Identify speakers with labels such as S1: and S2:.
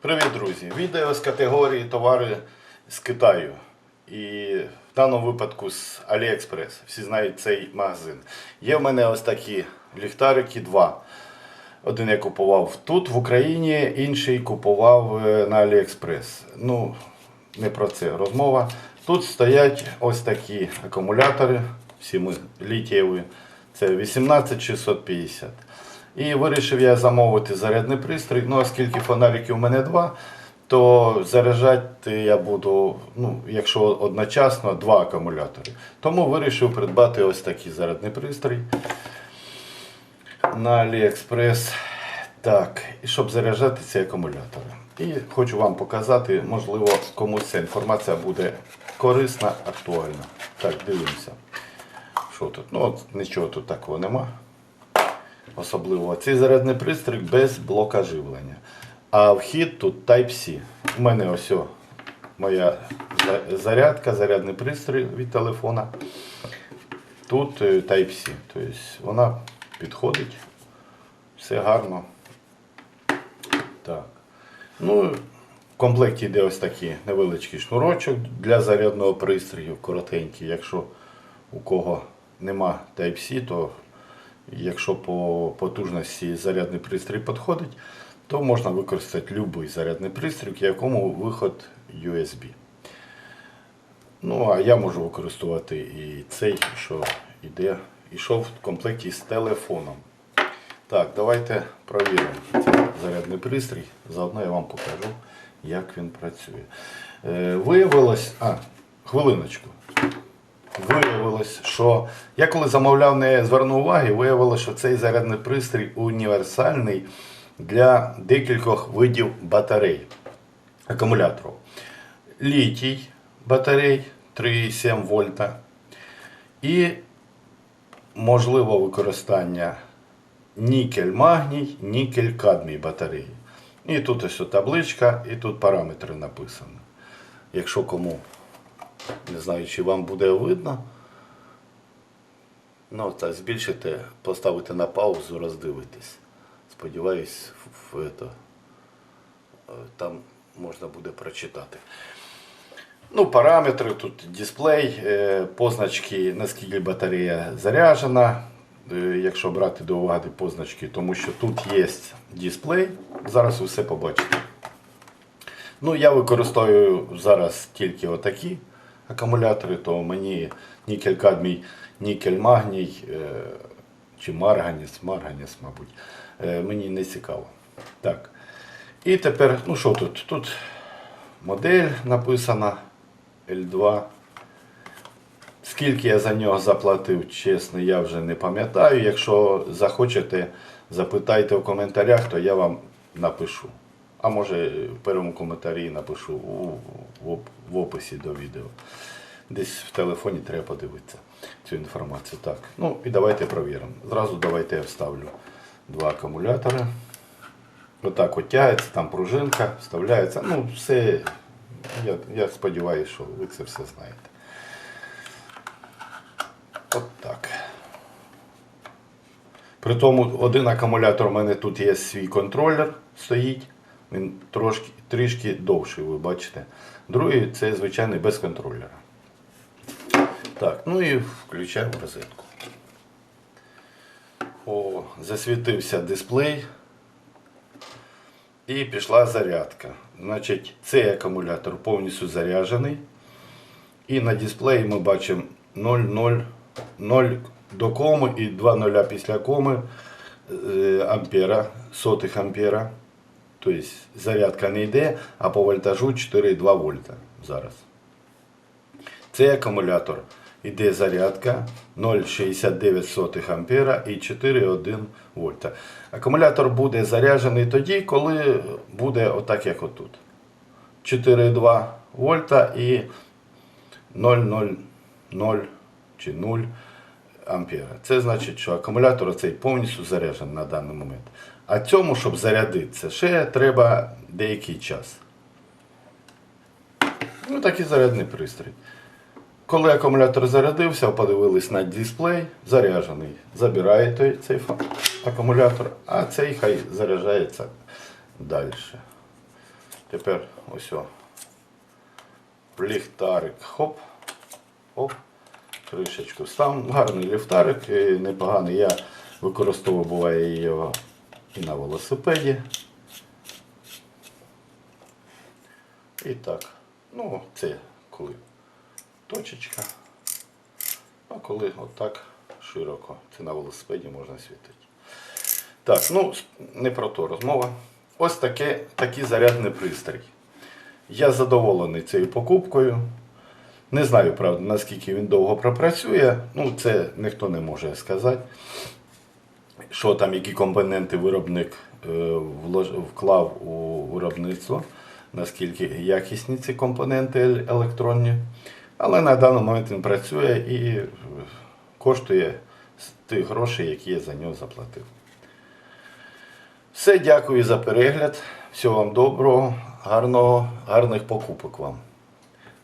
S1: Привіт, друзі! Відео з категорії товари з Китаю. І в даному випадку з AliExpress. Всі знають цей магазин. Є в мене ось такі ліхтарики, два. Один я купував тут, в Україні, інший купував е, на AliExpress. Ну, не про це розмова. Тут стоять ось такі акумулятори, всі ми літієві. Це 18650. І вирішив я замовити зарядний пристрій. Ну, оскільки фонариків у мене два, то заряджати я буду, ну, якщо одночасно, два акумулятори. Тому вирішив придбати ось такий зарядний пристрій на AliExpress. Так, і щоб заряджати ці акумулятори. І хочу вам показати, можливо, комусь ця інформація буде корисна, актуальна. Так, дивимося. Що тут? Ну, от нічого тут такого нема. Особливо цей зарядний пристрій без блока живлення. А вхід тут Type-C. У мене ось о, моя зарядка, зарядний пристрій від телефона. Тут е, Type-C. Тобто вона підходить. Все гарно. Так. Ну, в комплекті йде ось такий невеличкий шнурочок для зарядного пристрою, коротенький. Якщо у кого нема Type-C, то якщо по потужності зарядний пристрій підходить, то можна використати будь-який зарядний пристрій, в якому виход USB. Ну, а я можу використовувати і цей, що йде, ішов в комплекті з телефоном. Так, давайте провіримо зарядний пристрій. Заодно я вам покажу, як він працює. Е, виявилось, а, хвилиночку. Виявилось, що я коли замовляв, не звернув уваги, виявилося, що цей зарядний пристрій універсальний для декількох видів батарей, акумуляторів. Літій батарей 3,7 вольта і можливо використання нікель-магній, нікель-кадмій батареї. І тут ось табличка, і тут параметри написані. Якщо кому не знаю, чи вам буде видно. Ну, так, збільшите, поставите на паузу, роздивитесь. Сподіваюсь, в, в, это, е, там можна буде прочитати. Ну, параметри, тут дисплей, е, позначки, наскільки батарея заряджена. Е, Якщо брати до уваги позначки, тому що тут є дисплей, зараз все побачите. Ну, я використовую зараз тільки отакі акумулятори, то мені нікель-кадмій, нікель-магній е, чи марганіс, марганіс, мабуть, е, мені не цікаво. Так. І тепер, ну що тут? Тут модель написана L2. Скільки я за нього заплатив, чесно, я вже не пам'ятаю. Якщо захочете, запитайте в коментарях, то я вам напишу. А може в першому коментарі напишу у, в, в описі до відео. Десь в телефоні треба подивитися цю інформацію. Так, ну і давайте провіримо. Зразу давайте я вставлю два акумулятори. Отак от тягується, там пружинка, вставляється. Ну, все, я, я сподіваюся, що ви це все знаєте. От так. При тому один акумулятор у мене тут є свій контролер стоїть. Він трошки, трішки довший, ви бачите. Другий це звичайний без контролера. Так, ну і включаємо розетку. О, засвітився дисплей. І пішла зарядка. Значить, цей акумулятор повністю заряджений. І на дисплеї ми бачимо 0, 0, 0 до коми і 2 нуля після коми е, ампера, сотих ампера. Тобто зарядка не йде, а по вольтажу 4,2 вольта зараз. Цей акумулятор іде зарядка 0,69 ампера і 4,1 вольта. Акумулятор буде заряджений тоді, коли буде отак, як отут. 4,2 вольта і 0,00 чи 0 ампера. Це значить, що акумулятор цей повністю заряджений на даний момент. А цьому, щоб зарядитися, ще треба деякий час. Ну, такий зарядний пристрій. Коли акумулятор зарядився, подивились на дисплей, заряджений. Забираєте цей акумулятор, а цей хай заряджається далі. Тепер ось. Ліхтарик. Хоп. Оп. Кришечку став. Гарний ліхтарик, е, непоганий. Я використовував буває його і на велосипеді. І так. Ну, це коли точечка. А коли отак широко. Це на велосипеді можна світити. Так, ну не про то розмова. Ось таке, такий зарядний пристрій. Я задоволений цією покупкою. Не знаю, правда, наскільки він довго пропрацює. Ну, це ніхто не може сказати. Що там, які компоненти виробник е, вклав у виробництво, наскільки якісні ці компоненти електронні. Але на даний момент він працює і е, коштує з тих грошей, які я за нього заплатив. Все, дякую за перегляд. Всього вам доброго, гарного, гарних покупок вам.